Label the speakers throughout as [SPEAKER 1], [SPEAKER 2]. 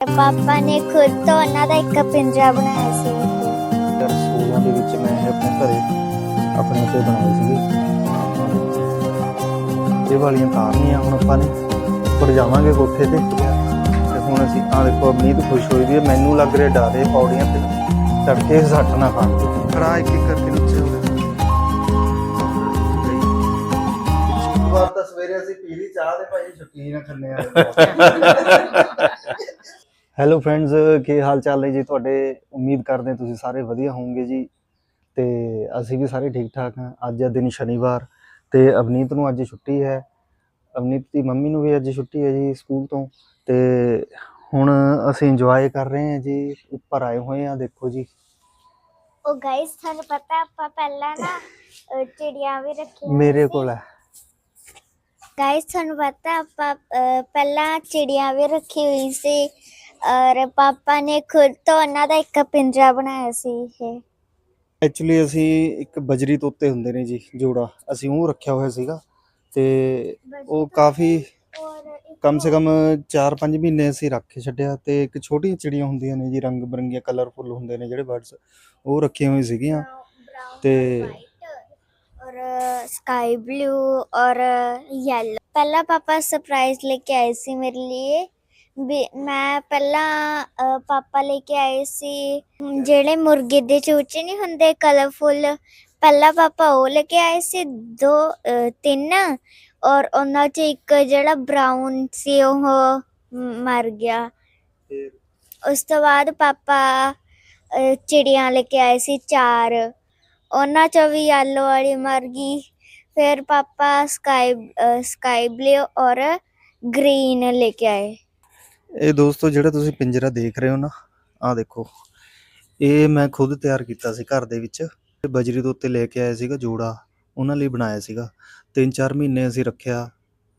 [SPEAKER 1] ਪਾਪਾ ਨੇ ਖੁਦ ਤੋਂ ਉਹਨਾਂ ਦਾ ਇੱਕ ਪਿੰਜਰਾ ਬਣਾਇਆ ਸੀ।
[SPEAKER 2] 2016 ਦੇ ਵਿੱਚ ਮੈਂ ਇਹ ਆਪਣੇ ਘਰੇ ਆਪਣੇ ਤੇ ਬਣਾਈ ਸੀਗੀ। ਇਹ ਵਾਲੀਆਂ ਤਾਰਨੀਆਂ ਹੁਣ ਆਪਾਂ ਨੇ। ਉੱਪਰ ਜਾਵਾਂਗੇ ਕੋਠੇ ਤੇ। ਤੇ ਹੁਣ ਅਸੀਂ ਆ ਦੇਖੋ ਅਮਨੀਤ ਖੁਸ਼ ਹੋਈ ਹੈ ਮੈਨੂੰ ਲੱਗ ਰਿਹਾ ਡਾਰੇ ਪੌੜੀਆਂ ਤੇ ਚੜ ਕੇ ਸੱਟ ਨਾ ਖਾਣ ਖੜਾ ਇੱਕ ਇੱਕ ਕਰਕੇ ਨੀਚੇ ਹੋ ਵਾਰ ਤਾਂ ਸਵੇਰੇ ਅਸੀਂ ਪੀ ਲਈ ਚਾਹ ਦੇ ਭਾਈ ਛੁੱਟੀ ਨਾ ਖੰਨੇ ਆ ਹੈਲੋ ਫਰੈਂਡਸ ਕੀ ਹਾਲ ਚਾਲ ਹੈ ਜੀ? ਤੁਹਾਡੇ ਉਮੀਦ ਕਰਦੇ ਤੁਸੀਂ ਸਾਰੇ ਵਧੀਆ ਹੋਵੋਗੇ ਜੀ। ਤੇ ਅਸੀਂ ਵੀ ਸਾਰੇ ਠੀਕ ਠਾਕ ਹਾਂ। ਅੱਜ ਹੈ ਦਿਨ ਸ਼ਨੀਵਾਰ ਤੇ ਅਵਨੀਤ ਨੂੰ ਅੱਜ ਛੁੱਟੀ ਹੈ। ਅਵਨੀਤ ਦੀ ਮੰਮੀ ਨੂੰ ਵੀ ਅੱਜ ਛੁੱਟੀ ਹੈ ਜੀ ਸਕੂਲ ਤੋਂ। ਤੇ ਹੁਣ ਅਸੀਂ ਇੰਜੋਏ ਕਰ ਰਹੇ ਹਾਂ ਜੀ। ਉੱਪਰ ਆਏ ਹੋਏ ਹਾਂ ਦੇਖੋ ਜੀ।
[SPEAKER 1] ਉਹ ਗਾਇਸ ਤੁਹਾਨੂੰ ਪਤਾ ਆਪਾਂ ਪਹਿਲਾਂ ਨਾ ਅਹ, ਚਿੜੀਆਂ ਵੀ ਰੱਖੀਆਂ
[SPEAKER 2] ਮੇਰੇ ਕੋਲ ਹੈ।
[SPEAKER 1] ਗਾਇਸ ਤੁਹਾਨੂੰ ਪਤਾ ਆਪਾਂ ਅਹ, ਪਹਿਲਾਂ ਚਿੜੀਆਂ ਵੀ ਰੱਖੀ ਹੋਈ ਸੀ। ਔਰ ਪਾਪਾ ਨੇ ਖੁਦ ਤੋਂ ਉਹਨਾਂ ਦਾ ਇੱਕ ਪਿੰਜਰਾ ਬਣਾਇਆ ਸੀ ਇਹ।
[SPEAKER 2] ਐਕਚੁਅਲੀ ਅਸੀਂ ਇੱਕ ਬਜਰੀ ਤੋਤੇ ਹੁੰਦੇ ਨੇ ਜੀ ਜੋੜਾ। ਅਸੀਂ ਉਹ ਰੱਖਿਆ ਹੋਇਆ ਸੀਗਾ ਤੇ ਉਹ ਕਾਫੀ ਕਮ ਸੇ ਕਮ 4-5 ਮਹੀਨੇ ਅਸੀਂ ਰੱਖ ਕੇ ਛੱਡਿਆ ਤੇ ਇੱਕ ਛੋਟੀ ਚਿੜੀਆਂ ਹੁੰਦੀਆਂ ਨੇ ਜੀ ਰੰਗ ਬਰੰਗੀਆਂ ਕਲਰਫੁੱਲ ਹੁੰਦੇ ਨੇ ਜਿਹੜੇ ਬਰਡਸ ਉਹ ਰੱਖੀਆਂ ਹੋਈ ਸੀਗੀਆਂ। ਤੇ
[SPEAKER 1] ਔਰ ਸਕਾਈ ਬਲੂ ਔਰ ਯੈਲੋ ਪਹਿਲਾ ਪਾਪਾ ਸਰਪ੍ਰਾਈਜ਼ ਲੈ ਕੇ ਆਏ ਸੀ ਮੇਰੇ ਲਈ ਮੈਂ ਪਹਿਲਾਂ ਪਾਪਾ ਲੈ ਕੇ ਆਏ ਸੀ। ਜਿਹੜੇ ਮੁਰਗੇ ਦੇ ਚੂਚੇ ਨਹੀਂ ਹੁੰਦੇ ਕਲਰਫੁੱਲ ਪਹਿਲਾਂ ਪਾਪਾ ਉਹ ਲੈ ਕੇ ਆਏ ਸੀ ਦੋ ਤਿੰਨ। ਔਰ ਉਹਨਾਂ ਚ ਇੱਕ ਜਿਹੜਾ ਬਰਾਊਨ ਸੀ ਉਹ ਮਰ ਗਿਆ। ਉਸ ਤੋਂ ਬਾਅਦ ਪਾਪਾ ਚਿੜੀਆਂ ਲੈ ਕੇ ਆਏ ਸੀ ਚਾਰ। ਉਹਨਾਂ ਚੋਂ ਵੀ ਯੈਲੋ ਵਾਲੀ ਮਰ ਗਈ। ਫਿਰ ਪਾਪਾ ਸਕਾਈ ਸਕਾਈ ਬਲੂ ਔਰ ਗ੍ਰੀਨ ਲੈ ਕੇ ਆਏ।
[SPEAKER 2] ਇਹ ਦੋਸਤੋ, ਜਿਹੜਾ ਤੁਸੀਂ ਪਿੰਜਰਾ ਦੇਖ ਰਹੇ ਹੋ ਨਾ, ਆਹ ਦੇਖੋ। ਇਹ ਮੈਂ ਖੁਦ ਤਿਆਰ ਕੀਤਾ ਸੀ ਘਰ ਦੇ ਵਿੱਚ। ਬਜਰੀ ਦੇ ਉੱਤੇ ਲੈ ਕੇ ਆਇਆ ਸੀਗਾ ਜੋੜਾ। ਉਹਨਾਂ ਲਈ ਬਣਾਇਆ ਸੀਗਾ। 3-4 ਮਹੀਨੇ ਅਸੀਂ ਰੱਖਿਆ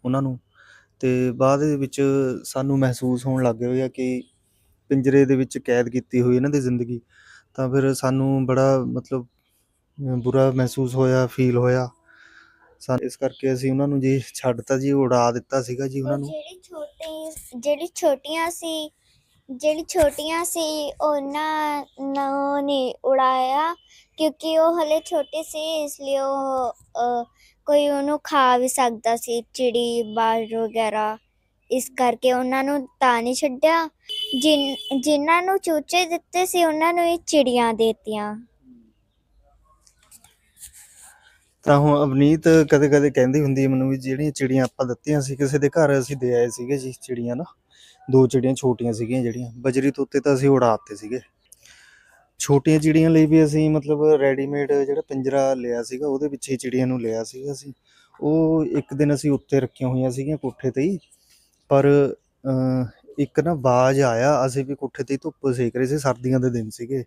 [SPEAKER 2] ਉਹਨਾਂ ਨੂੰ। ਤੇ ਬਾਅਦ ਦੇ ਵਿੱਚ ਸਾਨੂੰ ਮਹਿਸੂਸ ਹੋਣ ਲੱਗ ਗਿਆ ਕਿ ਪਿੰਜਰੇ ਦੇ ਵਿੱਚ ਕੈਦ ਕੀਤੀ ਹੋਈ ਇਹਨਾਂ ਦੀ ਜ਼ਿੰਦਗੀ। ਤਾਂ ਫਿਰ ਸਾਨੂੰ ਬੜਾ ਮਤਲਬ, ਬੁਰਾ ਮਹਿਸੂਸ ਹੋਇਆ, ਫੀਲ ਹੋਇਆ। ਸਾ ਇਸ ਕਰਕੇ ਅਸੀਂ ਉਹਨਾਂ ਨੂੰ ਜੀ ਛੱਡਤਾ ਜੀ ਉਡਾ ਦਿੱਤਾ ਸੀਗਾ ਜੀ ਉਹਨਾਂ
[SPEAKER 1] ਉਹ
[SPEAKER 2] ਨੂੰ।
[SPEAKER 1] ਜਿਹੜੀ ਛੋਟੀ ਜਿਹੜੀ ਛੋਟੀਆਂ ਸੀ ਜਿਹੜੀ ਛੋਟੀਆਂ ਸੀ ਉਹਨਾਂ ਨੂੰ ਨਹੀਂ ਉਡਾਇਆ ਕਿਉਂਕਿ ਉਹ ਹਲੇ ਛੋਟੇ ਸੀ ਇਸ ਲਈ ਉਹ ਕੋਈ ਉਹਨੂੰ ਖਾ ਵੀ ਸਕਦਾ ਸੀ ਚਿੜੀ ਬਾਜ ਵਗੈਰਾ। ਇਸ ਕਰਕੇ ਉਹਨਾਂ ਨੂੰ ਤਾਂ ਨਹੀਂ ਛੱਡਿਆ। ਜਿਨ ਜਿਨ੍ਹਾਂ ਨੂੰ ਚੂਚੇ ਦਿੱਤੇ ਸੀ ਉਹਨਾਂ ਨੂੰ ਇਹ ਚਿੜੀਆਂ ਦੇਤੀਆਂ।
[SPEAKER 2] ਤਾਂ ਹੁਣ ਅਵਨੀਤ ਕਦੇ ਕਦੇ ਕਹਿੰਦੀ ਹੁੰਦੀ ਹੈ ਮੈਨੂੰ ਵੀ ਜਿਹੜੀਆਂ ਚਿੜੀਆਂ ਆਪਾਂ ਦਿੱਤੀਆਂ ਸੀ, ਕਿਸੇ ਦੇ ਘਰ ਅਸੀਂ ਦੇ ਆਏ ਸੀਗੇ ਜੀ ਚਿੜੀਆਂ ਨਾ। ਦੋ ਚਿੜੀਆਂ ਛੋਟੀਆਂ ਸੀਗੀਆਂ ਜਿਹੜੀਆਂ, ਬਜਰੀ ਤੋਤੇ ਤਾਂ ਅਸੀਂ ਉਡਾ ਦਿੱਤੇ ਸੀਗੇ। ਛੋਟੀਆਂ ਚਿੜੀਆਂ ਲਈ ਵੀ ਅਸੀਂ ਮਤਲਬ ਰੈਡੀਮੇਡ ਜਿਹੜਾ ਪਿੰਜਰਾ ਲਿਆ ਸੀਗਾ, ਉਹਦੇ ਵਿੱਚ ਹੀ ਚਿੜੀਆਂ ਨੂੰ ਲਿਆ ਸੀਗਾ ਅਸੀਂ। ਉਹ ਇੱਕ ਦਿਨ ਅਸੀਂ ਉੱਤੇ ਰੱਖੀਆਂ ਹੋਈਆਂ ਸੀਗੀਆਂ ਕੋਠੇ ਤੇ ਹੀ, ਪਰ ਇੱਕ ਨਾ ਬਾਜ ਆਇਆ, ਅਸੀਂ ਵੀ ਕੋਠੇ ਤੇ ਹੀ ਧੁੱਪ ਸੇਕ ਰਹੇ ਸੀ ਸਰਦੀਆਂ ਦੇ ਦਿਨ ਸੀਗੇ।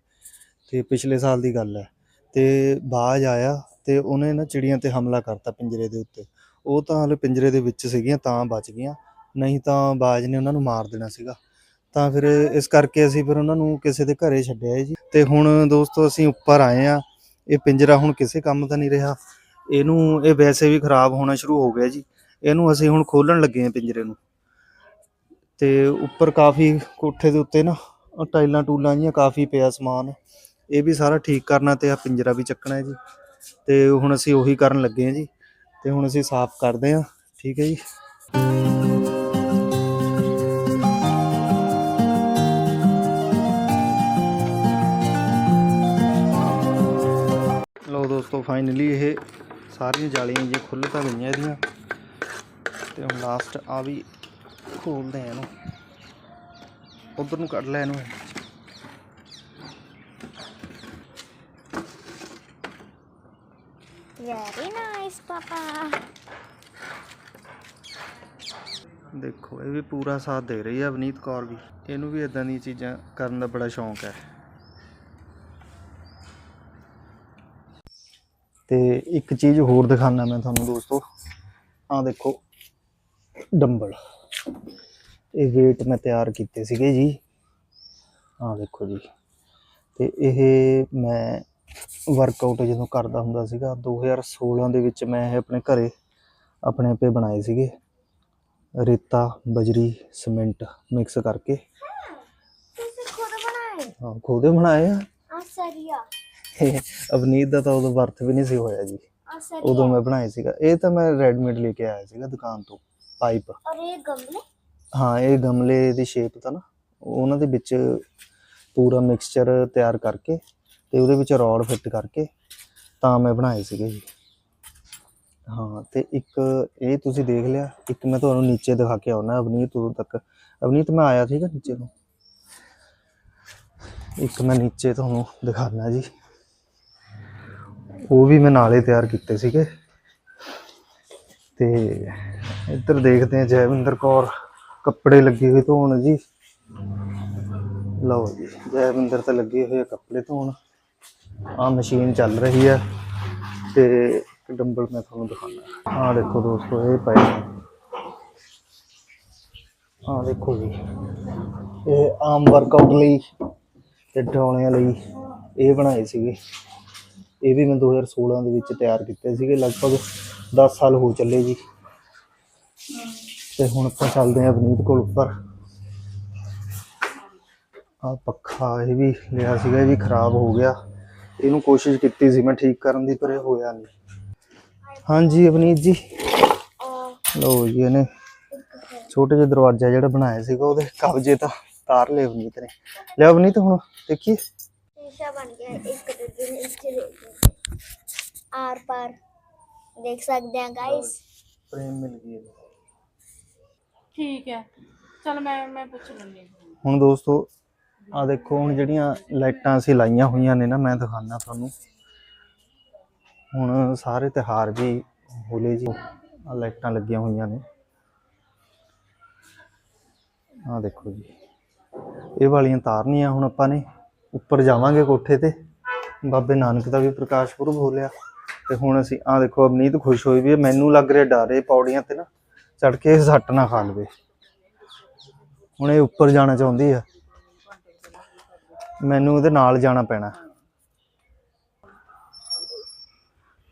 [SPEAKER 2] ਤੇ ਪਿਛਲੇ ਸਾਲ ਦੀ ਗੱਲ ਹੈ। ਤੇ ਬਾਜ ਆਇਆ ਤੇ ਉਹਨੇ ਨਾ ਚਿੜੀਆਂ ਤੇ ਹਮਲਾ ਕਰਤਾ ਪਿੰਜਰੇ ਦੇ ਉੱਤੇ। ਉਹ ਤਾਂ ਹਲੇ ਪਿੰਜਰੇ ਦੇ ਵਿੱਚ ਸੀਗੀਆਂ, ਤਾਂ ਬਚ ਗਈਆਂ। ਨਹੀਂ ਤਾਂ ਬਾਜ ਨੇ ਉਹਨਾਂ ਨੂੰ ਮਾਰ ਦੇਣਾ ਸੀਗਾ। ਤਾਂ ਫਿਰ ਇਸ ਕਰਕੇ ਅਸੀਂ ਫਿਰ ਉਹਨਾਂ ਨੂੰ ਕਿਸੇ ਦੇ ਘਰੇ ਛੱਡਿਆ ਜੀ। ਤੇ ਹੁਣ ਦੋਸਤੋ ਅਸੀਂ ਉੱਪਰ ਆਏ ਆ ਇਹ ਪਿੰਜਰਾ ਹੁਣ ਕਿਸੇ ਕੰਮ ਦਾ ਨਹੀਂ ਰਿਹਾ। ਇਹਨੂੰ, ਇਹ ਵੈਸੇ ਵੀ ਖਰਾਬ ਹੋਣਾ ਸ਼ੁਰੂ ਹੋ ਗਿਆ ਜੀ। ਇਹਨੂੰ ਅਸੀਂ ਹੁਣ ਖੋਲਣ ਲੱਗੇ ਆ ਪਿੰਜਰੇ ਨੂੰ। ਤੇ ਉੱਪਰ ਕਾਫੀ ਕੋਠੇ ਦੇ ਉੱਤੇ ਨਾ ਉਹ ਟਾਈਲਾਂ ਟੂਲਾਂ ਜੀਆਂ ਕਾਫੀ ਪਿਆ ਸਮਾਨ। ਇਹ ਵੀ ਸਾਰਾ ਠੀਕ ਕਰਨਾ ਤੇ ਆ ਪਿੰਜਰਾ ਵੀ ਚੱਕਣਾ ਹੈ ਜੀ। ਤੇ ਹੁਣ ਅਸੀਂ ਉਹੀ ਕਰਨ ਲੱਗੇ ਹਾਂ ਜੀ ਤੇ ਹੁਣ ਅਸੀਂ ਸਾਫ਼ ਕਰਦੇ ਹਾਂ, ਠੀਕ ਹੈ ਜੀ। ਲਓ ਦੋਸਤੋ ਫਾਈਨਲੀ ਇਹ ਸਾਰੀਆਂ ਜਾਲੀਆਂ ਜੀ ਖੁੱਲ੍ਹ ਤਾਂ ਗਈਆਂ ਇਹਦੀਆਂ। ਤੇ ਹੁਣ ਲਾਸਟ ਆ ਵੀ ਖੋਲਦੇ ਆ ਇਹਨੂੰ। ਉਧਰ ਨੂੰ ਕੱਢ ਲੈ ਇਹਨੂੰ।
[SPEAKER 1] ਵੈਰੀ ਨਾਈਸ ਪਾਪਾ
[SPEAKER 2] ਦੇਖੋ, ਇਹ ਵੀ ਪੂਰਾ ਸਾਥ ਦੇ ਰਹੀ ਹੈ ਅਵਨੀਤ ਕੌਰ ਵੀ। ਇਹਨੂੰ ਵੀ ਇਦਾਂ ਦੀਆਂ ਚੀਜ਼ਾਂ ਕਰਨ ਦਾ ਬੜਾ ਸ਼ੌਂਕ ਹੈ। ਤੇ ਇੱਕ ਚੀਜ਼ ਹੋਰ ਦਿਖਾਣਾ ਮੈਂ ਤੁਹਾਨੂੰ ਦੋਸਤੋ। ਆਹ ਦੇਖੋ, ਡੰਬਲ। ਇਹ weight ਮੈਂ ਤਿਆਰ ਕੀਤੇ ਸੀਗੇ ਜੀ। ਆਹ ਦੇਖੋ ਜੀ। ਤੇ ਇਹ ਮੈਂ ਵਰਕਆਊਟ ਜਦੋਂ ਕਰਦਾ ਹੁੰਦਾ ਸੀਗਾ 2016 ਦੇ ਵਿੱਚ ਮੈਂ ਇਹ ਆਪਣੇ ਘਰੇ ਆਪਣੇ ਆਪੇ ਬਣਾਏ ਸੀਗੇ। ਰੇਤਾ ਬਜਰੀ ਸੀਮੈਂਟ ਮਿਕਸ ਕਰਕੇ। ਖੁਦ ਹੀ ਬਣਾਏ ਆ।
[SPEAKER 1] ਆ ਸਰੀਆ
[SPEAKER 2] ਅਵਨੀਤ ਦਾ ਤਾਂ ਉਦੋਂ ਵਰਤ ਵੀ ਨਹੀਂ ਸੀ ਹੋਇਆ ਜੀ। ਉਦੋਂ ਮੈਂ ਬਣਾਏ ਸੀਗਾ। ਇਹ ਤਾਂ ਮੈਂ ਰੈਡਮੇਡ ਲੈ ਕੇ ਆਇਆ ਸੀਗਾ ਦੁਕਾਨ ਤੋਂ ਪਾਈਪ
[SPEAKER 1] ਔਰ ਇਹ ਗਮਲੇ?
[SPEAKER 2] ਹਾਂ ਇਹ ਗਮਲੇ ਦੀ ਸ਼ੇਪ ਤਾਂ ਨਾ ਉਹਨਾਂ ਦੇ ਵਿੱਚ ਪੂਰਾ ਮਿਕਸਚਰ ਤਿਆਰ ਕਰਕੇ ਤੇ ਉਹਦੇ ਵਿੱਚ ਰੋਡ ਫਿੱਟ ਕਰਕੇ ਤਾਂ ਮੈਂ ਬਣਾਏ ਸੀਗੇ ਜੀ। ਹਾਂ, ਤੇ ਇੱਕ ਇਹ ਤੁਸੀਂ ਦੇਖ ਲਿਆ, ਇੱਕ ਮੈਂ ਤੁਹਾਨੂੰ ਨੀਚੇ ਦਿਖਾ ਕੇ ਆਉਣਾ ਅਵਨੀਤ ਉਦੋਂ ਤੱਕ। ਅਵਨੀਤ, ਮੈਂ ਆਇਆ ਸੀਗਾ ਨੀਚੇ ਤੋਂ। ਇੱਕ ਮੈਂ ਨੀਚੇ ਤੁਹਾਨੂੰ ਦਿਖਾਣਾ ਜੀ। ਉਹ ਵੀ ਮੈਂ ਨਾਲੇ ਤਿਆਰ ਕੀਤੇ ਸੀਗੇ। ਤੇ ਇੱਧਰ ਦੇਖਦੇ ਆ ਜੈਵਿੰਦਰ ਕੌਰ ਕੱਪੜੇ ਲੱਗੇ ਹੋਏ ਧੋਣ ਜੀ। ਲਓ ਜੀ, ਜੈਵਿੰਦਰ ਤੇ ਲੱਗੇ ਹੋਏ ਕੱਪੜੇ ਧੋਣ। ਆ ਮਸ਼ੀਨ ਚੱਲ ਰਹੀ ਹੈ ਤੇ ਇੱਕ ਡੰਬਲ ਮੈਂ ਤੁਹਾਨੂੰ ਦਿਖਾਉਣਾ। ਆ ਦੇਖੋ ਦੋਸਤੋ, ਇਹ ਪਏ ਆ ਦੇਖੋ ਜੀ, ਇਹ ਆਮ ਵਰਕਆਊਟ ਲਈ ਤੇ ਡਰਾਉਣਿਆਂ ਲਈ ਇਹ ਬਣਾਏ ਸੀਗੇ। ਇਹ ਵੀ ਮੈਂ 2016 ਦੇ ਵਿੱਚ ਤਿਆਰ ਕੀਤੇ ਸੀਗੇ, ਲਗਭਗ 10 ਸਾਲ ਹੋ ਚੱਲੇ ਜੀ। ਤੇ ਹੁਣ ਆਪਾਂ ਚੱਲਦੇ ਹਾਂ ਅਵਨੀਤ ਕੋਲ ਉੱਪਰ। ਆ ਪੱਖਾ ਇਹ ਵੀ ਲਿਆ ਸੀਗਾ ਇਹ ਵੀ ਖਰਾਬ ਹੋ ਗਿਆ। ਇਹਨੂੰ ਕੋਸ਼ਿਸ਼ ਕੀਤੀ ਸੀ ਮੈਂ ਠੀਕ ਕਰਨ ਦੀ ਪਰ ਇਹ ਹੋਇਆ ਨਹੀਂ। ਹਾਂਜੀ ਅਵਨੀਤ ਜੀ। ਲੋ ਜੀ ਇਹਨੇ ਛੋਟੇ ਜਿਹੇ ਦਰਵਾਜ਼ਾ ਜਿਹੜਾ ਬਣਾਇਆ ਸੀਗਾ ਉਹਦੇ ਕਬਜੇ ਤਾਂ ਤਾਰ ਲਏ ਅਵਨੀਤ ਨੇ। ਲੈ ਅਵਨੀਤ ਹੁਣ ਦੇਖੀਏ।
[SPEAKER 1] ਸ਼ੀਸ਼ਾ ਬਣ ਗਿਆ ਇੱਕ ਦੂਜੇ ਦੇ ਵਿੱਚ ਆਰ ਪਾਰ ਦੇਖ ਸਕਦੇ ਆ ਗਾਇਸ
[SPEAKER 2] ਪ੍ਰੇਮ ਮਿਲ ਗਈ
[SPEAKER 3] ਠੀਕ ਹੈ। ਚਲ ਮੈਂ ਮੈਂ ਪੁੱਛ ਲੈਂਦੀ
[SPEAKER 2] ਹੁਣ ਦੋਸਤੋ ਆ ਦੇਖੋ, ਹੁਣ ਜਿਹੜੀਆਂ ਲਾਈਟਾਂ ਅਸੀਂ ਲਾਈਆਂ ਹੋਈਆਂ ਨੇ ਨਾ, ਮੈਂ ਦਿਖਾਣਾ ਤੁਹਾਨੂੰ। ਹੁਣ ਸਾਰੇ ਤਿਹਾਰ ਵੀ ਹੋਲੇ ਜੀ ਆ ਲਾਈਟਾਂ ਲੱਗੀਆਂ ਹੋਈਆਂ ਨੇ। ਆ ਦੇਖੋ ਜੀ, ਇਹ ਵਾਲੀਆਂ ਤਾਰਨੀਆਂ ਹੁਣ ਆਪਾਂ ਨੇ, ਉੱਪਰ ਜਾਵਾਂਗੇ ਕੋਠੇ ਤੇ। ਬਾਬੇ ਨਾਨਕ ਦਾ ਵੀ ਪ੍ਰਕਾਸ਼ ਪੁਰਬ ਹੋ ਲਿਆ। ਤੇ ਹੁਣ ਅਸੀਂ ਆ ਦੇਖੋ, ਅਵਨੀਤ ਖੁਸ਼ ਹੋਈ ਵੀ ਮੈਨੂੰ ਲੱਗ ਰਿਹਾ ਡਰ ਇਹ ਪੌੜੀਆਂ ਤੇ ਨਾ ਚੜ ਕੇ ਸੱਟ ਨਾ ਖਾ ਲਵੇ। ਹੁਣ ਇਹ ਉੱਪਰ ਜਾਣਾ ਚਾਹੁੰਦੀ ਆ। ਮੈਨੂੰ ਉਹਦੇ ਨਾਲ ਜਾਣਾ ਪੈਣਾ।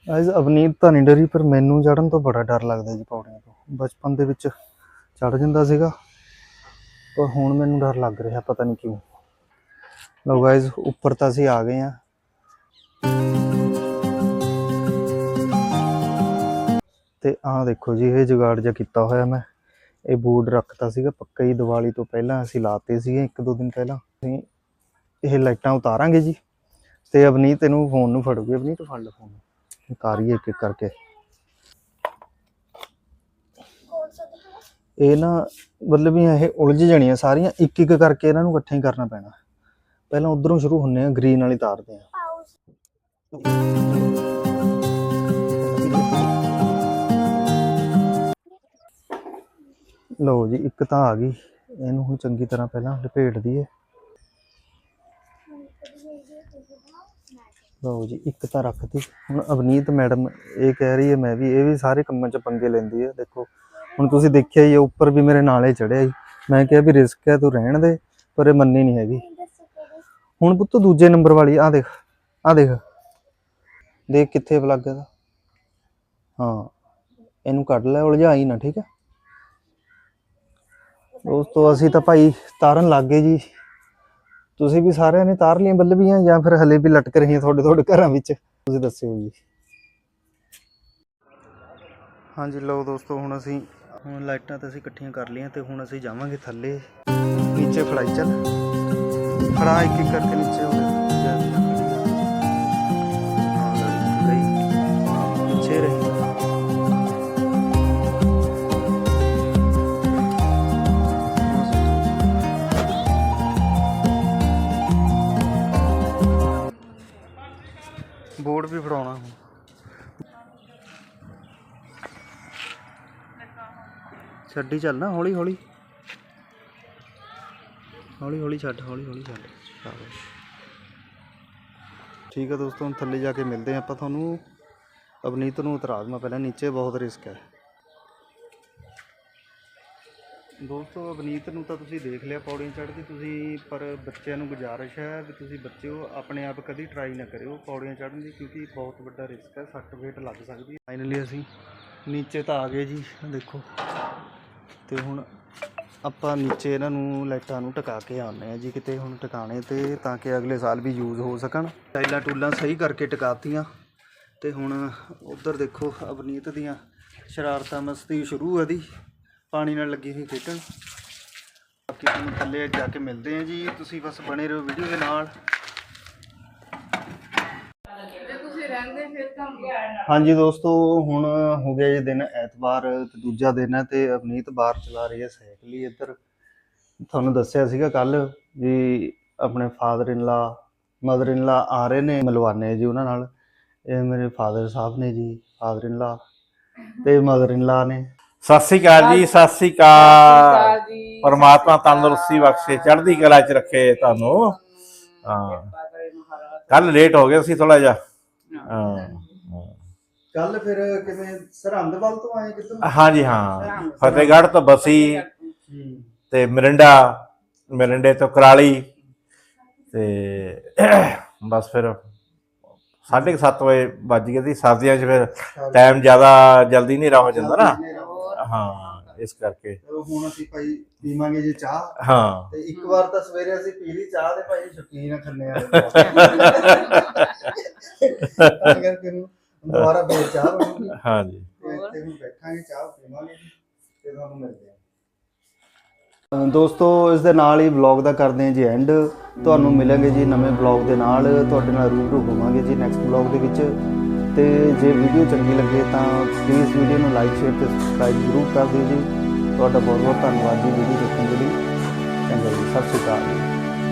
[SPEAKER 2] ਐਜ਼ ਅਵਨੀਤ ਤਾਂ ਨਹੀਂ ਡਰੀ, ਪਰ ਮੈਨੂੰ ਚੜਨ ਤੋਂ ਬੜਾ ਡਰ ਲੱਗਦਾ ਜੀ ਪੌੜੀਆਂ ਤੋਂ। ਬਚਪਨ ਦੇ ਵਿੱਚ ਚੜ ਜਾਂਦਾ ਸੀਗਾ, ਪਰ ਹੁਣ ਮੈਨੂੰ ਡਰ ਲੱਗ ਰਿਹਾ, ਪਤਾ ਨਹੀਂ ਕਿਉਂ। ਲੋ ਗਾਇਜ਼ ਉੱਪਰ ਤਾਂ ਅਸੀਂ ਆ ਗਏ ਆ ਤੇ ਆਹ ਦੇਖੋ ਜੀ, ਇਹ ਜੁਗਾੜ ਜਿਹਾ ਕੀਤਾ ਹੋਇਆ ਮੈਂ। ਇਹ ਬੂਟ ਰੱਖਤਾ ਸੀਗਾ, ਪੱਕਾ ਹੀ ਦੀਵਾਲੀ ਤੋਂ ਪਹਿਲਾਂ ਅਸੀਂ ਲਾਤੇ ਸੀਗੇ, ਇੱਕ ਦੋ ਦਿਨ ਪਹਿਲਾਂ। ਅਸੀਂ ਇਹ ਲਾਈਟਾਂ ਉਤਾਰਾਂਗੇ ਜੀ। ਤੇ ਅਵਨੀਤ ਇਹਨੂੰ ਫੋਨ ਨੂੰ ਫੜੂਗੀ। ਅਵਨੀਤ ਫੜ ਲੈ ਫੋਨ ਉਤਾਰੀਏ ਇੱਕ ਇੱਕ ਕਰਕੇ। ਇਹ ਨਾ ਮਤਲਬ ਇਹ ਉਲਝ ਜਾਣੀਆਂ ਸਾਰੀਆਂ। ਇੱਕ ਇੱਕ ਕਰਕੇ ਇਹਨਾਂ ਨੂੰ ਇਕੱਠੇ ਕਰਨਾ ਪੈਣਾ। ਪਹਿਲਾਂ ਉਧਰੋਂ ਸ਼ੁਰੂ ਹੁੰਨੇ ਆ ਗ੍ਰੀਨ ਵਾਲੀ ਤਾਰਦੇ ਆ। ਲਓ ਜੀ, ਇੱਕ ਤਾਂ ਆ ਗਈ। ਇਹਨੂੰ ਹੁਣ ਚੰਗੀ ਤਰ੍ਹਾਂ ਪਹਿਲਾਂ ਲਪੇਟ ਦਈਏ। ਲਓ ਜੀ, ਇੱਕ ਤਾਂ ਰੱਖਤੀ। ਹੁਣ ਅਵਨੀਤ ਮੈਡਮ ਇਹ ਕਹਿ ਰਹੀ ਹੈ, ਮੈਂ ਵੀ ਇਹ ਵੀ ਸਾਰੇ ਕੰਮਾਂ 'ਚ ਪੰਗੇ ਲੈਂਦੀ ਹੈ, ਦੇਖੋ। ਹੁਣ ਤੁਸੀਂ ਦੇਖਿਆ ਹੀ ਉੱਪਰ ਵੀ ਮੇਰੇ ਨਾਲੇ ਚੜਿਆ ਹੀ। ਮੈਂ ਕਿਹਾ ਵੀ ਰਿਸਕ ਹੈ, ਤੂੰ ਰਹਿਣ ਦੇ, ਪਰ ਇਹ ਮੰਨੀ ਨਹੀਂ ਹੈਗੀ। ਹੁਣ ਪੁੱਤ ਦੂਜੇ ਨੰਬਰ ਵਾਲੀ ਆ ਦੇਖ ਆ ਦੇਖ। ਦੇਖ ਕਿੱਥੇ ਪਲੱਗ ਇਹਦਾ। ਹਾਂ, ਇਹਨੂੰ ਕੱਢ ਲੈ, ਉਲਝਾਈ ਨਾ, ਠੀਕ ਹੈ। ਦੋਸਤੋ ਅਸੀਂ ਤਾਂ ਭਾਈ ਤਾਰਨ ਲੱਗ ਗਏ ਜੀ। ਤੁਸੀਂ ਵੀ ਸਾਰਿਆਂ ਨੇ ਤਾਰ ਲਈਆਂ ਬੱਲਬੀਆਂ ਜਾਂ ਫਿਰ ਹਲੇ ਵੀ ਲਟਕ ਰਹੀਆਂ ਤੁਹਾਡੇ ਤੁਹਾਡੇ ਘਰਾਂ ਵਿੱਚ? ਤੁਸੀਂ ਦੱਸਿਓ ਜੀ। ਹਾਂਜੀ, ਲਓ ਦੋਸਤੋ, ਹੁਣ ਅਸੀਂ ਹੁਣ ਲਾਈਟਾਂ ਤਾਂ ਅਸੀਂ ਇਕੱਠੀਆਂ ਕਰ ਲਈਆਂ ਤੇ ਹੁਣ ਅਸੀਂ ਜਾਵਾਂਗੇ ਥੱਲੇ। ਨੀਚੇ ਫੜਾਈ ਚੱਲ। ਫੜਾ ਇੱਕ ਇੱਕ ਕਰਕੇ ਨੀਚੇ ਹੋ ਗਿਆ ਪਿੱਛੇ ਰਹੀ। ਛੱਡੀ ਚੱਲਣਾ ਹੌਲੀ ਹੌਲੀ। ਹੌਲੀ ਹੌਲੀ ਛੱਡ, ਹੌਲੀ ਹੌਲੀ ਛੱਡ। ਸ਼ਾਬਾਸ਼ ਠੀਕ ਹੈ ਦੋਸਤੋ, ਹੁਣ ਥੱਲੇ ਜਾ ਕੇ ਮਿਲਦੇ ਹਾਂ ਆਪਾਂ ਤੁਹਾਨੂੰ। ਅਵਨੀਤ ਨੂੰ ਉਤਰਾ ਦੇਵਾਂ ਪਹਿਲਾਂ, ਨੀਚੇ ਬਹੁਤ ਰਿਸਕ ਹੈ। ਦੋਸਤੋ, ਅਵਨੀਤ ਨੂੰ ਤਾਂ ਤੁਸੀਂ ਦੇਖ ਲਿਆ, ਪੌੜੀਆਂ ਚੜ੍ਹਦੀ ਤੁਸੀਂ, ਪਰ ਬੱਚਿਆਂ ਨੂੰ ਗੁਜ਼ਾਰਿਸ਼ ਹੈ ਵੀ ਤੁਸੀਂ ਬੱਚਿਓ, ਆਪਣੇ ਆਪ ਕਦੀ ਟਰਾਈ ਨਾ ਕਰਿਓ ਪੌੜੀਆਂ ਚੜ੍ਹਨ ਦੀ, ਕਿਉਂਕਿ ਬਹੁਤ ਵੱਡਾ ਰਿਸਕ ਹੈ ਸੱਟ ਫੇਟ ਲੱਗ ਸਕਦੀ ਹੈ। ਫਾਈਨਲੀ ਅਸੀਂ ਨੀਚੇ ਤਾਂ ਆ ਗਏ ਜੀ, ਦੇਖੋ। ਤੇ ਹੁਣ ਆਪਾਂ ਨੀਚੇ ਇਹਨਾਂ ਨੂੰ ਲਾਈਟਾਂ ਨੂੰ ਟਿਕਾ ਕੇ ਆਉਂਦੇ ਆ ਜੀ ਕਿਤੇ ਹੁਣ ਟਿਕਾਣੇ ਤੇ ਤਾਂ ਕਿ ਅਗਲੇ ਸਾਲ ਵੀ ਯੂਜ਼ ਹੋ ਸਕਣ। ਟਾਈਲਾਂ ਟੂਲਾਂ ਸਹੀ ਕਰਕੇ ਟਿਕਾਤੀਆਂ। ਤੇ ਹੁਣ ਉਧਰ ਦੇਖੋ ਅਵਨੀਤ ਦੀਆਂ ਸ਼ਰਾਰਤਾਂ ਮਸਤੀ ਸ਼ੁਰੂ ਹੈ ਦੀ ਪਾਣੀ ਨਾਲ ਲੱਗੀ ਹੋਈ ਖੇਡਣ। ਬਾਕੀ ਤੁਹਾਨੂੰ ਥੱਲੇ ਜਾ ਕੇ ਮਿਲਦੇ ਆ ਜੀ। ਤੁਸੀਂ ਬਸ ਬਣੇ ਰਹੋ ਵੀਡੀਓ ਦੇ ਨਾਲ
[SPEAKER 3] ਜੇ ਤੁਸੀਂ ਰਹਿੰਦੇ ਫਿਰ ਤਾਂ
[SPEAKER 2] ਹਾਂਜੀ ਦੋਸਤੋ ਹੁਣ ਹੋ ਗਿਆ ਜੀ ਦਿਨ ਐਤਵਾਰ ਤੇ ਦੂਜਾ ਦਿਨ ਹੈ ਤੇ ਅਵਨੀਤ ਬਾਹਰ ਚਲਾ ਰਹੀ ਹੈ ਸਾਈਕਲ ਹੀ ਇੱਧਰ। ਤੁਹਾਨੂੰ ਦੱਸਿਆ ਸੀਗਾ ਕੱਲ ਵੀ ਆਪਣੇ father in law mother in ਲਾ ਆ ਰਹੇ ਨੇ ਮਿਲਵਾਨੇ ਜੀ ਉਹਨਾਂ ਨਾਲ। ਇਹ ਮੇਰੇ ਫਾਦਰ ਸਾਹਿਬ ਨੇ ਜੀ ਫਾਦਰ ਇਨ ਲਾ ਤੇ ਮਦਰ ਇਨ ਲਾ ਨੇ।
[SPEAKER 4] ਸਤਿ ਸ੍ਰੀ ਅਕਾਲ ਜੀ ਸਤਿ ਸ੍ਰੀ ਅਕਾਲ।
[SPEAKER 3] ਜੀ
[SPEAKER 4] ਪਰਮਾਤਮਾ ਤੰਦਰੁਸਤੀ ਬਖਸ਼ੇ ਚੜ੍ਹਦੀ ਕਲਾ 'ਚ ਰੱਖੇ ਤੁਹਾਨੂੰ। ਹਾਂ। ਕੱਲ ਲੇਟ ਹੋ ਗਏ ਸੀ ਥੋੜਾ ਜਿਹਾ। ਹਾਂ।
[SPEAKER 2] ਕੱਲ ਫਿਰ ਕਿਵੇਂ ਸਰਹੰਦ ਵੱਲ ਤੋਂ ਆਏ ਕਿੱਧਰ?
[SPEAKER 4] ਹਾਂਜੀ ਹਾਂ। ਫਤਿਹਗੜ੍ਹ ਤੋਂ ਬਸੀ ਤੇ ਮਰਿੰਡਾ ਮਰਿੰਡੇ ਤੋਂ ਕਰਾਲੀ ਤੇ ਬਸ ਫਿਰ 7:30 ਵਜੇ ਵੱਜ ਗਏ ਸੀ। ਸਰਦੀਆਂ 'ਚ ਫਿਰ ਟਾਈਮ ਜ਼ਿਆਦਾ ਜਲਦੀ ਨਹੀਂ ਹੋ ਜਾਂਦਾ ਨਾ। ਹਾਂ। ਇਸ ਕਰਕੇ।
[SPEAKER 2] ਹੁਣ ਅਸੀਂ ਭਾਈ ਪੀਵਾਂਗੇ ਜੀ ਚਾਹ।
[SPEAKER 4] ਹਾਂ।
[SPEAKER 2] ਤੇ ਇੱਕ ਵਾਰ ਤਾਂ ਸਵੇਰੇ ਅਸੀਂ ਪੀ ਲਈ ਚਾਹ ਤੇ ਭਾਈ ਸ਼ੌਕੀਨ ਖੰਨੇ ਵਾਲੇ ਤਾਂ ਕਰਕੇ ਹੁਣ ਦੁਬਾਰਾ ਫੇਰ ਚਾਹ ਬਣੂਗੀ
[SPEAKER 4] ਹਾਂਜੀ।
[SPEAKER 2] ਤੇ ਇੱਥੇ ਹੁਣ ਬੈਠਾਂਗੇ ਚਾਹ ਪੀਵਾਂਗੇ ਜੀ ਤੇ ਤੁਹਾਨੂੰ ਮਿਲਦੇ ਹਾਂ। ਦੋਸਤੋ ਇਸ ਦੇ ਨਾਲ ਹੀ ਵਲੌਗ ਦਾ ਕਰਦੇ ਹਾਂ ਜੀ ਐਂਡ ਤੁਹਾਨੂੰ ਮਿਲਾਂਗੇ ਜੀ ਨਵੇਂ ਵਲੌਗ ਦੇ ਨਾਲ। ਤੁਹਾਡੇ ਨਾਲ ਰੂਬਰੂ ਹੋਵਾਂਗੇ ਜੀ ਨੈਕਸਟ ਵਲੌਗ ਦੇ ਵਿੱਚ। ਤੇ ਜੇ ਵੀਡੀਓ ਚੰਗੀ ਲੱਗੇ ਤਾਂ ਪਲੀਜ਼ ਵੀਡੀਓ ਨੂੰ ਲਾਈਕ ਸ਼ੇਅਰ ਤੇ ਸਬਸਕ੍ਰਾਈਬ ਜ਼ਰੂਰ ਕਰ ਦਿਓ ਜੀ। ਤੁਹਾਡਾ ਬਹੁਤ ਬਹੁਤ ਧੰਨਵਾਦ ਜੀ ਵੀਡੀਓ ਦੇਖਣ ਦੇ ਲਈ। ਚੰਗਾ ਜੀ, ਸਤਿ ਸ਼੍ਰੀ ਅਕਾਲ। ਜੀ